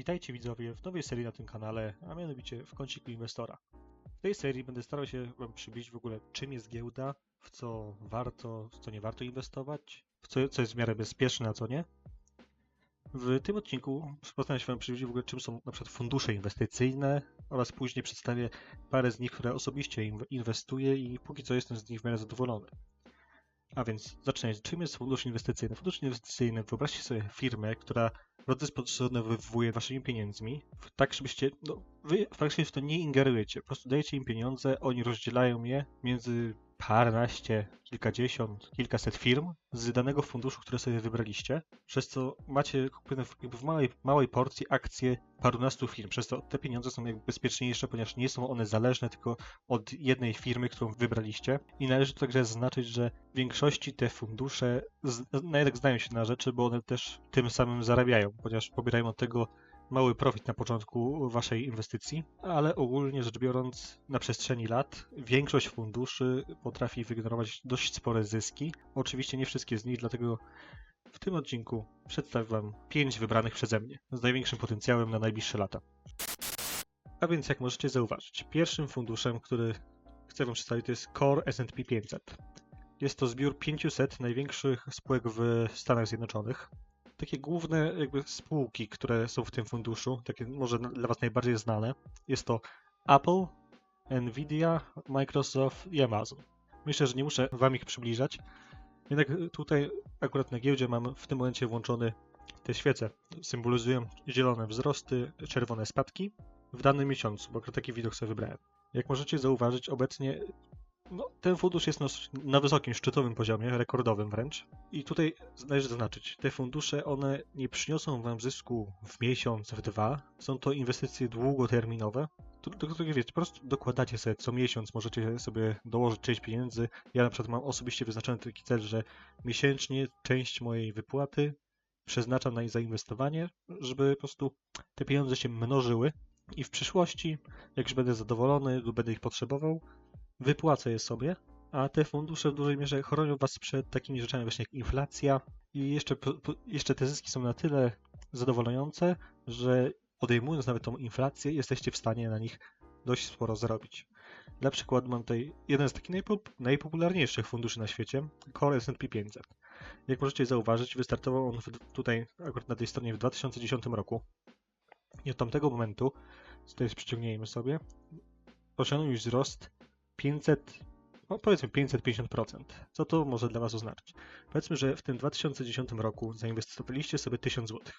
Witajcie widzowie w nowej serii na tym kanale, a mianowicie w kąciku inwestora. W tej serii będę starał się Wam przybliżyć w ogóle czym jest giełda, w co warto, w co nie warto inwestować, w co, co jest w miarę bezpieczne, a co nie. W tym odcinku postaram się Wam przybliżyć w ogóle czym są na przykład fundusze inwestycyjne oraz później przedstawię parę z nich, które osobiście inw- inwestuję i póki co jestem z nich w miarę zadowolony. A więc zaczynając, czym jest fundusz inwestycyjny? Fundusz inwestycyjny, wyobraźcie sobie firmę, która rozdysponowywuje waszymi pieniędzmi, tak żebyście, no, wy faktycznie w to nie ingerujecie, po prostu dajecie im pieniądze, oni rozdzielają je między paręnaście, kilkadziesiąt, kilkaset firm z danego funduszu, które sobie wybraliście, przez co macie w, małej, małej porcji akcje parunastu firm, przez co te pieniądze są jakby bezpieczniejsze, ponieważ nie są one zależne tylko od jednej firmy, którą wybraliście. I należy także zaznaczyć, że w większości te fundusze z, na jednak znają się na rzeczy, bo one też tym samym zarabiają, ponieważ pobierają od tego mały profit na początku waszej inwestycji, ale ogólnie rzecz biorąc, na przestrzeni lat większość funduszy potrafi wygenerować dość spore zyski. Oczywiście nie wszystkie z nich, dlatego w tym odcinku przedstawię wam pięć wybranych przeze mnie z największym potencjałem na najbliższe lata. A więc jak możecie zauważyć, pierwszym funduszem, który chcę wam przedstawić to jest Core S&P 500. Jest to zbiór 500 największych spółek w Stanach Zjednoczonych. Takie główne jakby spółki, które są w tym funduszu, takie może dla Was najbardziej znane, jest to Apple, Nvidia, Microsoft i Amazon. Myślę, że nie muszę Wam ich przybliżać. Jednak tutaj akurat na giełdzie mam w tym momencie włączone te świece. Symbolizują zielone wzrosty, czerwone spadki w danym miesiącu, bo taki widok sobie wybrałem. Jak możecie zauważyć, obecnie no, ten fundusz jest na, na wysokim, szczytowym poziomie, rekordowym wręcz. I tutaj należy zaznaczyć, te fundusze, one nie przyniosą wam zysku w miesiąc, w dwa. Są to inwestycje długoterminowe, do, do wiecie, po prostu dokładacie sobie co miesiąc, możecie sobie dołożyć część pieniędzy. Ja na przykład mam osobiście wyznaczony taki cel, że miesięcznie część mojej wypłaty przeznaczam na zainwestowanie, żeby po prostu te pieniądze się mnożyły i w przyszłości, jak już będę zadowolony lub będę ich potrzebował, wypłacę je sobie, a te fundusze w dużej mierze chronią Was przed takimi rzeczami właśnie jak inflacja i jeszcze, jeszcze te zyski są na tyle zadowalające, że odejmując nawet tą inflację, jesteście w stanie na nich dość sporo zarobić. Dla przykładu mam tutaj jeden z takich najpop- najpopularniejszych funduszy na świecie, Core S&P 500. Jak możecie zauważyć, wystartował on w, tutaj, akurat na tej stronie w 2010 roku. I od tamtego momentu, tutaj przyciągniemy sobie, osiągnął już wzrost 500, no powiedzmy 550%. Co to może dla Was oznaczać? Powiedzmy, że w tym 2010 roku zainwestowaliście sobie 1000 zł.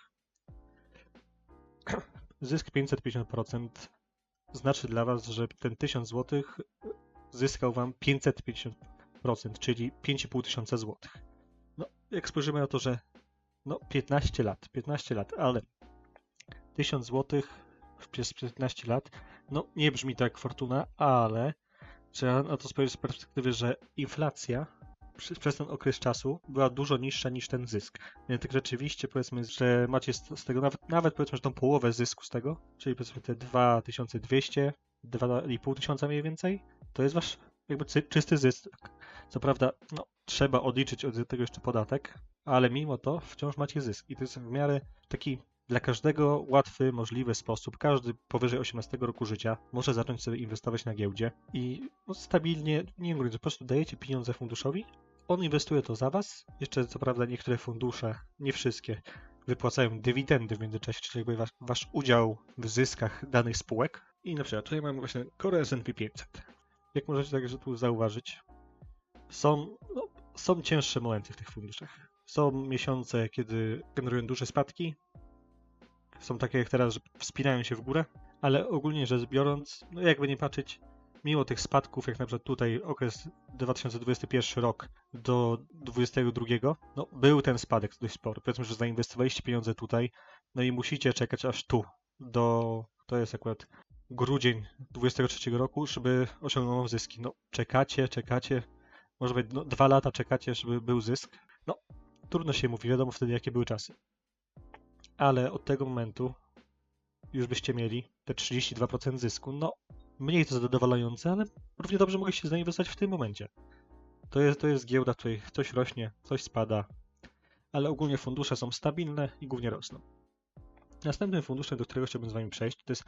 Zysk 550% znaczy dla Was, że ten 1000 zł zyskał Wam 550%, czyli 5500 tysiąca złotych. No, jak spojrzymy na to, że no 15 lat, 15 lat, ale 1000 zł przez 15 lat, no nie brzmi tak fortuna, ale trzeba na to spojrzeć z perspektywy, że inflacja przez, ten okres czasu była dużo niższa niż ten zysk. Więc tak rzeczywiście powiedzmy, że macie z, tego nawet, nawet powiedzmy, że tą połowę zysku z tego, czyli powiedzmy te 2200, 2500 mniej więcej, to jest wasz jakby czysty zysk. Co prawda, no, trzeba odliczyć od tego jeszcze podatek, ale mimo to wciąż macie zysk i to jest w miarę taki dla każdego łatwy, możliwy sposób. Każdy powyżej 18 roku życia może zacząć sobie inwestować na giełdzie i no, stabilnie, nie mówiąc, po prostu dajecie pieniądze funduszowi, on inwestuje to za was. Jeszcze co prawda niektóre fundusze, nie wszystkie, wypłacają dywidendy w międzyczasie, czyli jakby wasz, wasz udział w zyskach danych spółek. I na przykład tutaj mamy właśnie Core S&P 500. Jak możecie także tu zauważyć, są, no, są cięższe momenty w tych funduszach. Są miesiące, kiedy generują duże spadki, są takie jak teraz, że wspinają się w górę, ale ogólnie rzecz biorąc, no jakby nie patrzeć, mimo tych spadków, jak na przykład tutaj okres 2021 rok do 2022, no był ten spadek dość spory. Powiedzmy, że zainwestowaliście pieniądze tutaj, no i musicie czekać aż tu, do, to jest akurat grudzień 2023 roku, żeby osiągnął zyski. No czekacie, czekacie, może być no, dwa lata czekacie, żeby był zysk. No, trudno się mówi, wiadomo wtedy jakie były czasy ale od tego momentu już byście mieli te 32% zysku. No, mniej to zadowalające, ale równie dobrze mogliście zainwestować w tym momencie. To jest, to jest giełda, w której coś rośnie, coś spada, ale ogólnie fundusze są stabilne i głównie rosną. Następnym funduszem, do którego chciałbym z Wami przejść, to jest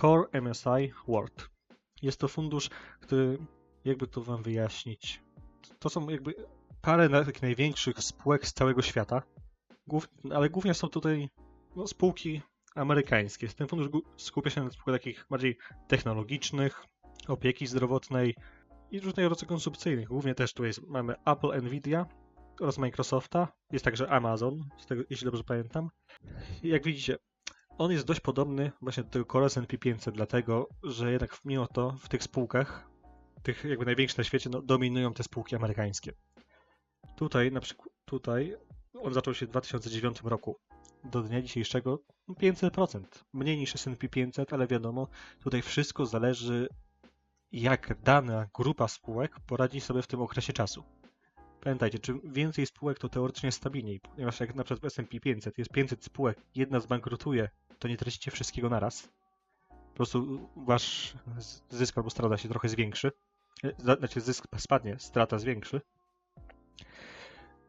Core MSI World. Jest to fundusz, który, jakby to Wam wyjaśnić, to są jakby parę największych spółek z całego świata, ale głównie są tutaj no, spółki amerykańskie. Ten fundusz skupia się na spółkach takich bardziej technologicznych, opieki zdrowotnej i różnego rodzaju konsumpcyjnych. Głównie też tu jest, mamy Apple, Nvidia oraz Microsofta. Jest także Amazon, z tego, jeśli dobrze pamiętam. I Jak widzicie, on jest dość podobny właśnie do tego Core S&P 500, dlatego, że jednak mimo to w tych spółkach, tych jakby największych na świecie, no, dominują te spółki amerykańskie. Tutaj na przykład, tutaj on zaczął się w 2009 roku. Do dnia dzisiejszego no, 500%. Mniej niż S&P 500, ale wiadomo, tutaj wszystko zależy jak dana grupa spółek poradzi sobie w tym okresie czasu. Pamiętajcie, czym więcej spółek, to teoretycznie stabilniej, ponieważ jak na przykład w S&P 500 jest 500 spółek, jedna zbankrutuje, to nie tracicie wszystkiego naraz. Po prostu wasz zysk albo strata się trochę zwiększy. E, Znaczy zysk spadnie, strata zwiększy.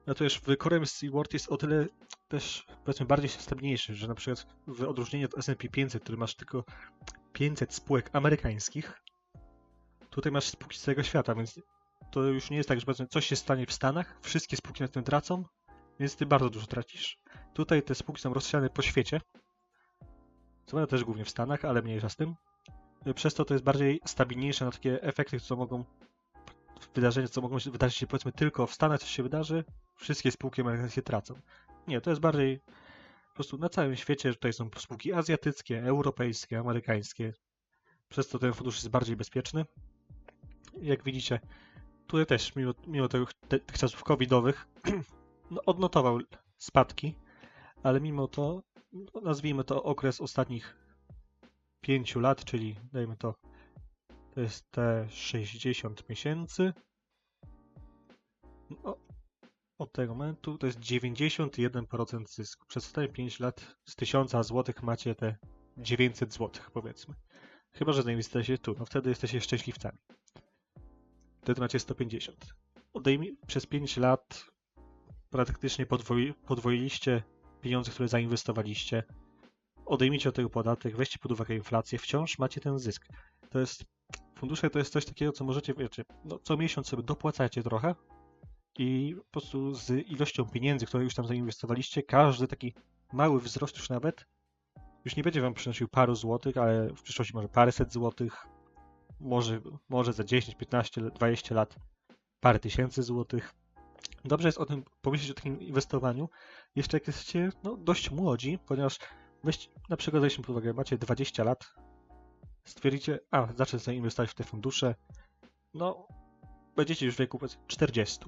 Natomiast w Core MSCI World jest o tyle też powiedzmy bardziej stabilniejszy, że na przykład w odróżnieniu od S&P 500, który masz tylko 500 spółek amerykańskich, tutaj masz spółki z całego świata, więc to już nie jest tak, że powiedzmy coś się stanie w Stanach, wszystkie spółki na tym tracą, więc ty bardzo dużo tracisz. Tutaj te spółki są rozsiane po świecie, co prawda też głównie w Stanach, ale mniejsza z tym. Przez to to jest bardziej stabilniejsze na takie efekty, co mogą wydarzenia, co mogą się wydarzyć się powiedzmy tylko w Stanach coś się wydarzy, wszystkie spółki amerykańskie tracą. Nie, to jest bardziej po prostu na całym świecie, że tutaj są spółki azjatyckie, europejskie, amerykańskie. Przez to ten fundusz jest bardziej bezpieczny. Jak widzicie, tutaj też, mimo, mimo tych, tych czasów covidowych, no, odnotował spadki, ale mimo to, no, nazwijmy to okres ostatnich pięciu lat, czyli dajmy to, to jest te 60 miesięcy. No, od tego momentu to jest 91% zysku. Przez ostatnie 5 lat z 1000 zł macie te 900 zł, powiedzmy. Chyba, że zainwestujecie tu, no wtedy jesteście szczęśliwcami. Wtedy macie 150. Odejmij, przez 5 lat praktycznie podwoi, podwoiliście pieniądze, które zainwestowaliście. Odejmijcie od tego podatek, weźcie pod uwagę inflację, wciąż macie ten zysk. To jest, fundusze to jest coś takiego, co możecie, wiecie, no, co miesiąc sobie dopłacacie trochę i po prostu z ilością pieniędzy, które już tam zainwestowaliście, każdy taki mały wzrost już nawet już nie będzie wam przynosił paru złotych, ale w przyszłości może paręset złotych, może, może za 10, 15, 20 lat parę tysięcy złotych. Dobrze jest o tym pomyśleć o takim inwestowaniu, jeszcze jak jesteście no, dość młodzi, ponieważ weź, na przykład weźmy pod uwagę, macie 20 lat, stwierdzicie, a zacznę sobie inwestować w te fundusze, no będziecie już w wieku powiedzmy 40.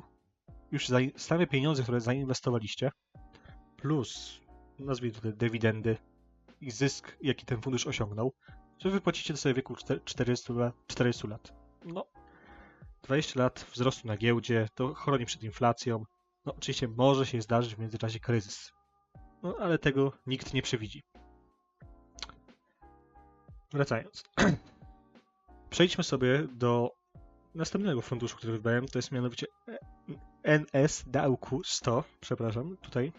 Już same pieniądze, które zainwestowaliście, plus nazwijmy to dywidendy i zysk, jaki ten fundusz osiągnął, że wypłacicie sobie w wieku 40 lat, 40 lat. No, 20 lat wzrostu na giełdzie, to chroni przed inflacją. No, oczywiście może się zdarzyć w międzyczasie kryzys. No, ale tego nikt nie przewidzi. Wracając. Przejdźmy sobie do następnego funduszu, który wybrałem. To jest mianowicie NSDAQ 100. Przepraszam, tutaj.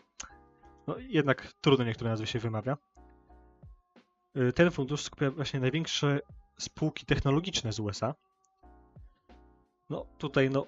No, jednak trudno niektóre nazwy się wymawia. Y, Ten fundusz skupia właśnie największe spółki technologiczne z USA. No tutaj no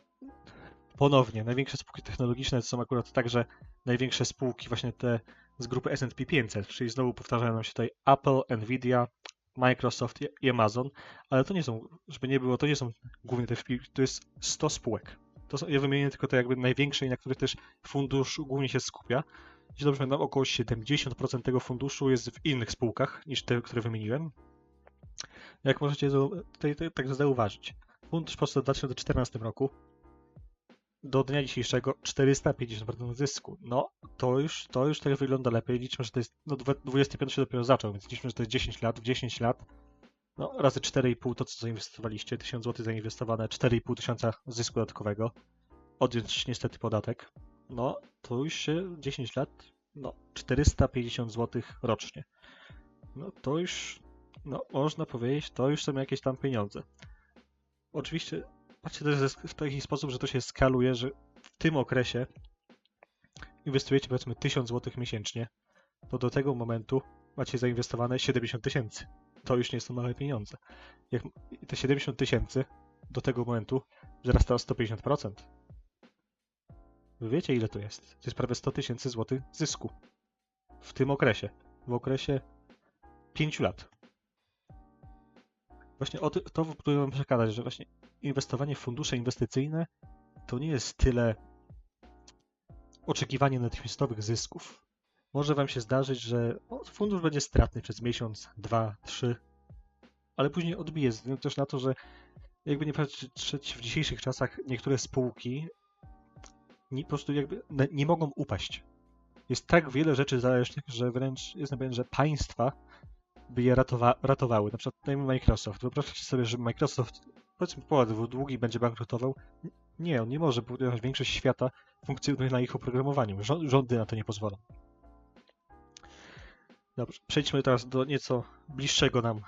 ponownie największe spółki technologiczne to są akurat także największe spółki właśnie te z grupy S&P 500, czyli znowu powtarzają nam się tutaj Apple, Nvidia, Microsoft i- Amazon, ale to nie są, żeby nie było, to nie są głównie te wpi- to jest 100 spółek. To są, ja wymienię tylko te jakby największe na których też fundusz głównie się skupia. Jeśli dobrze pamiętam, około 70% tego funduszu jest w innych spółkach niż te, które wymieniłem. Jak możecie tutaj, także zauważyć, fundusz powstał w 2014 roku. Do dnia dzisiejszego 450% zysku. No, to już, to już tak wygląda lepiej. Liczmy, że to jest, no 25 się dopiero zaczął, więc liczmy, że to jest 10 lat. W 10 lat, no razy 4,5 to, co zainwestowaliście, 1000 zł zainwestowane, 4,5 tysiąca zysku dodatkowego. Odjąć niestety podatek. No, to już się 10 lat, no 450 zł rocznie. No to już, no można powiedzieć, to już są jakieś tam pieniądze. Oczywiście, patrzcie też w taki sposób, że to się skaluje, że w tym okresie inwestujecie powiedzmy 1000 zł miesięcznie, to do tego momentu macie zainwestowane 70 tysięcy. To już nie są małe pieniądze. Jak te 70 tysięcy do tego momentu wzrasta o 150%. Wy wiecie ile to jest? To jest prawie 100 tysięcy złotych zysku. W tym okresie. W okresie 5 lat. Właśnie o to próbuję wam przekazać, że właśnie inwestowanie w fundusze inwestycyjne to nie jest tyle oczekiwanie natychmiastowych zysków. Może wam się zdarzyć, że fundusz będzie stratny przez miesiąc, dwa, trzy, ale później odbije, ze względu też na to, że jakby nie patrzeć w dzisiejszych czasach, niektóre spółki nie, po prostu jakby nie mogą upaść. Jest tak wiele rzeczy zależnych, że wręcz jestem pewien, że państwa by je ratowa ratowały. Na przykład dajmy Microsoft. Wyobraźcie sobie, że Microsoft, powiedzmy połowy długi będzie bankrutował. Nie, on nie może, ponieważ większość świata funkcjonuje na ich oprogramowaniu. Rządy na to nie pozwolą. Dobrze, przejdźmy teraz do nieco bliższego nam.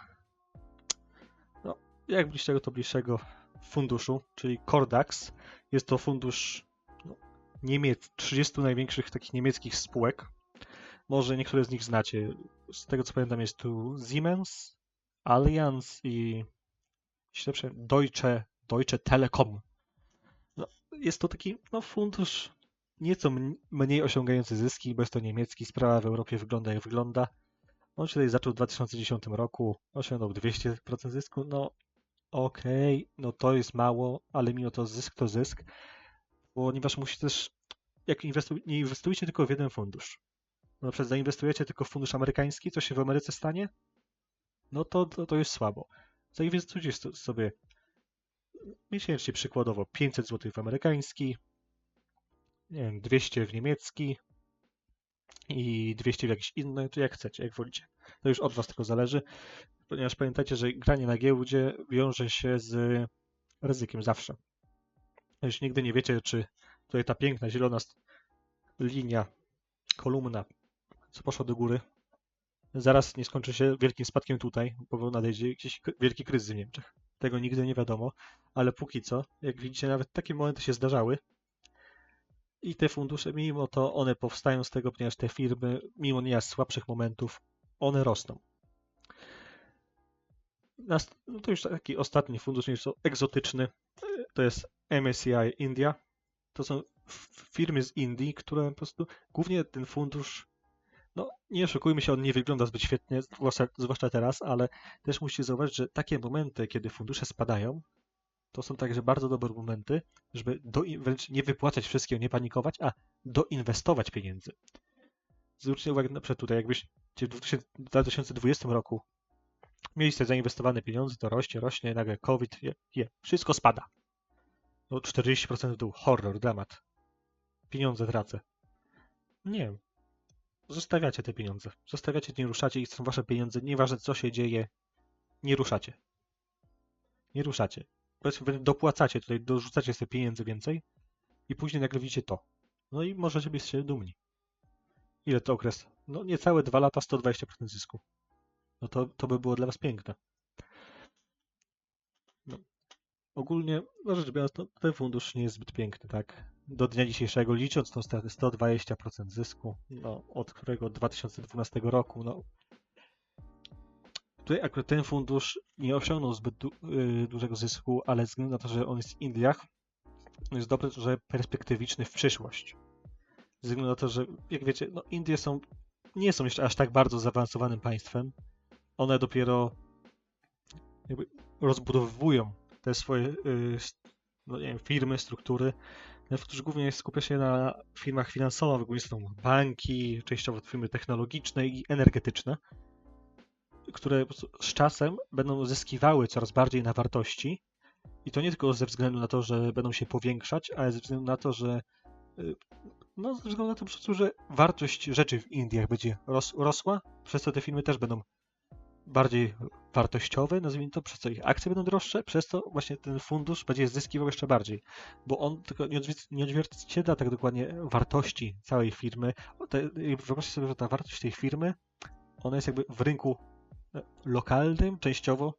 No, jak bliższego, to bliższego funduszu, czyli Cordax. Jest to fundusz no, Niemiec, 30 największych takich niemieckich spółek. Może niektóre z nich znacie. Z tego co pamiętam jest tu Siemens, Allianz i jeśli Deutsche, Deutsche Telekom. No, jest to taki no, fundusz nieco mn- mniej osiągający zyski, bo jest to niemiecki. Sprawa w Europie wygląda jak wygląda. On się tutaj zaczął w 2010 roku, osiągnął 200% zysku. No okej, no to jest mało, ale mimo to zysk to zysk, ponieważ musi też, jak inwestuj, nie inwestujcie tylko w jeden fundusz. Na przykład zainwestujecie tylko w fundusz amerykański, co się w Ameryce stanie? No to, to, to jest słabo. Zainwestujcie so- sobie miesięcznie przykładowo 500 zł w amerykański, nie wiem, 200 w niemiecki i 200 w jakiś inny, to jak chcecie, jak wolicie. To już od was tylko zależy, ponieważ pamiętajcie, że granie na giełdzie wiąże się z ryzykiem zawsze. Już nigdy nie wiecie, czy tutaj ta piękna, zielona linia, kolumna, co poszła do góry, zaraz nie skończy się wielkim spadkiem tutaj, bo nadejdzie k- wielki kryzys w Niemczech. Tego nigdy nie wiadomo, ale póki co, jak widzicie, nawet takie momenty się zdarzały. I te fundusze, mimo to one powstają z tego, ponieważ te firmy, mimo nieraz słabszych momentów, one rosną. No to już taki ostatni fundusz, nieco egzotyczny, to jest MSCI India. To są firmy z Indii, które po prostu, głównie ten fundusz, no nie oszukujmy się, on nie wygląda zbyt świetnie, zwłaszcza, zwłaszcza teraz, ale też musicie zauważyć, że takie momenty, kiedy fundusze spadają, to są także bardzo dobre momenty, żeby do, wręcz nie wypłacać wszystkiego, nie panikować, a doinwestować pieniędzy. Zwróćcie uwagę na przykład tutaj, jakbyście w 2000 2020 roku mieliście zainwestowane pieniądze, to rośnie, rośnie, nagle COVID, je, je, wszystko spada. No 40% w dół, horror, dramat. Pieniądze tracę. Nie. Zostawiacie te pieniądze. Zostawiacie, nie ruszacie i są wasze pieniądze. Nieważne co się dzieje, nie ruszacie. Nie ruszacie. Dopłacacie tutaj, dorzucacie sobie pieniędzy więcej i później nagle widzicie to. No i możecie być się dumni. Ile to okres? No niecałe dwa lata, 120% zysku. No to, to by było dla was piękne. No. Ogólnie, no rzecz biorąc, to ten fundusz nie jest zbyt piękny, tak? Do dnia dzisiejszego, licząc tą stratę 120% zysku, no, od którego od 2012 roku, no. Tutaj akurat ten fundusz nie osiągnął zbyt du y, dużego zysku, ale ze względu na to, że on jest w Indiach, jest dobry, że perspektywiczny w przyszłość. Ze względu na to, że jak wiecie, no Indie są, nie są jeszcze aż tak bardzo zaawansowanym państwem. One dopiero rozbudowują te swoje y, no wiem, firmy, struktury, którzy głównie skupia się na firmach finansowych, głównie są banki, częściowo firmy technologiczne i energetyczne, które z czasem będą zyskiwały coraz bardziej na wartości. I to nie tylko ze względu na to, że będą się powiększać, ale ze względu na to, że y, no, ze względu na to że wartość rzeczy w Indiach będzie ros rosła, przez co te firmy też będą bardziej wartościowe, nazwijmy to, przez co ich akcje będą droższe, przez co właśnie ten fundusz będzie zyskiwał jeszcze bardziej, bo on tylko nie, odzwierc- nie odzwierciedla tak dokładnie wartości całej firmy. Wyobraźcie sobie, że ta wartość tej firmy, ona jest jakby w rynku e, lokalnym, częściowo,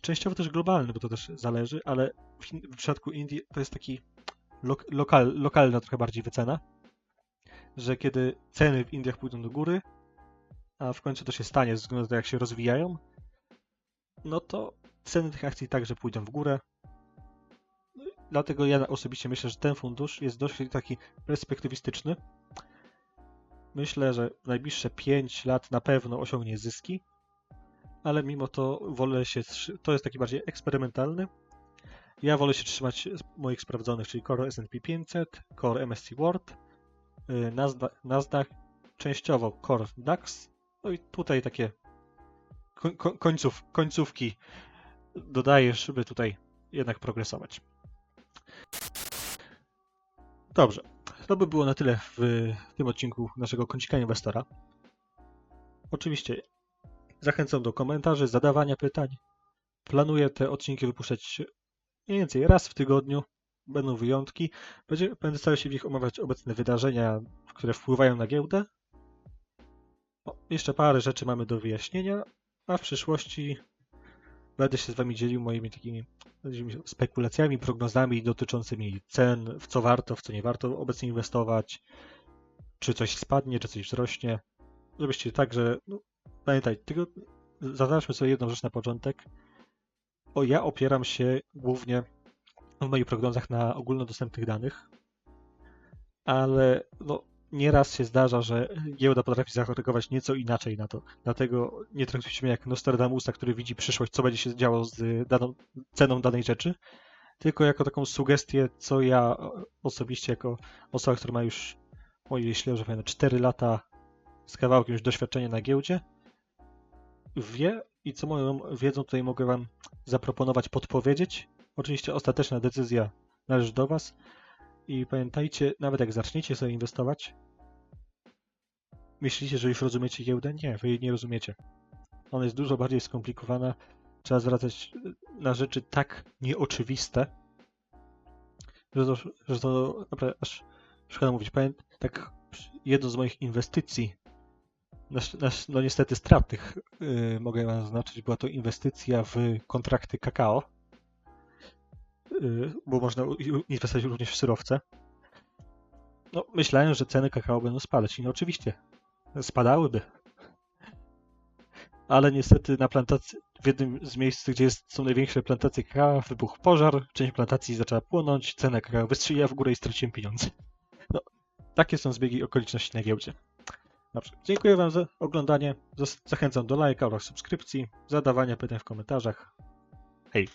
częściowo też globalnym, bo to też zależy, ale w, w przypadku Indii to jest taki lok, lokal, lokalna trochę bardziej wycena, że kiedy ceny w Indiach pójdą do góry, a w końcu to się stanie, ze względu na to, jak się rozwijają, no to ceny tych akcji także pójdą w górę. No Dlatego ja osobiście myślę, że ten fundusz jest dość taki perspektywistyczny. Myślę, że najbliższe 5 lat na pewno osiągnie zyski, ale mimo to wolę się. To jest taki bardziej eksperymentalny. Ja wolę się trzymać moich sprawdzonych, czyli Core S&P 500, Core MSCI World, y, Nasdaq, Nasdaq częściowo Core DAX. No i tutaj takie końców, końcówki dodajesz, żeby tutaj jednak progresować. Dobrze. To by było na tyle w tym odcinku naszego kącika inwestora. Oczywiście zachęcam do komentarzy, zadawania pytań. Planuję te odcinki wypuszczać mniej więcej raz w tygodniu. Będą wyjątki. Będzie, będę starał się w nich omawiać obecne wydarzenia, które wpływają na giełdę. O, jeszcze parę rzeczy mamy do wyjaśnienia, a w przyszłości będę się z Wami dzielił moimi takimi spekulacjami, prognozami dotyczącymi cen, w co warto, w co nie warto obecnie inwestować, czy coś spadnie, czy coś wzrośnie. Żebyście także, no, pamiętaj, tylko zaznaczmy sobie jedną rzecz na początek. O, ja opieram się głównie w moich prognozach na ogólnodostępnych danych, ale no, nieraz się zdarza, że giełda potrafi zareagować nieco inaczej na to. Dlatego nie traktujcie mnie jak Nostradamusa, który widzi przyszłość, co będzie się działo z daną ceną danej rzeczy, tylko jako taką sugestię, co ja osobiście, jako osoba, która ma już, o jeśli dobrze pamiętam, 4 lata z kawałkiem już doświadczenia na giełdzie, wie i co moją wiedzą tutaj mogę Wam zaproponować, podpowiedzieć. Oczywiście ostateczna decyzja należy do Was. I pamiętajcie, nawet jak zaczniecie sobie inwestować, myślicie, że już rozumiecie giełdę? Nie, wy jej nie rozumiecie. Ona jest dużo bardziej skomplikowana. Trzeba zwracać na rzeczy tak nieoczywiste, że to, że to naprawdę aż szkoda mówić. Pamiętam, tak jedną z moich inwestycji, na, szcz- na, szcz- no niestety stratnych, yy, mogę wam zaznaczyć, była to inwestycja w kontrakty kakao, bo można inwestować również w surowce. No, myślałem, że ceny kakao będą spadać i no oczywiście spadałyby. Ale niestety na plantacji, w jednym z miejsc, gdzie jest, są największe plantacje kakao, wybuchł pożar, część plantacji zaczęła płonąć, cena kakao wystrzeliła w górę i straciłem pieniądze. No, takie są zbiegi okoliczności na giełdzie. Dobrze, dziękuję Wam za oglądanie. Zachęcam do lajka oraz subskrypcji, zadawania pytań w komentarzach. Hej!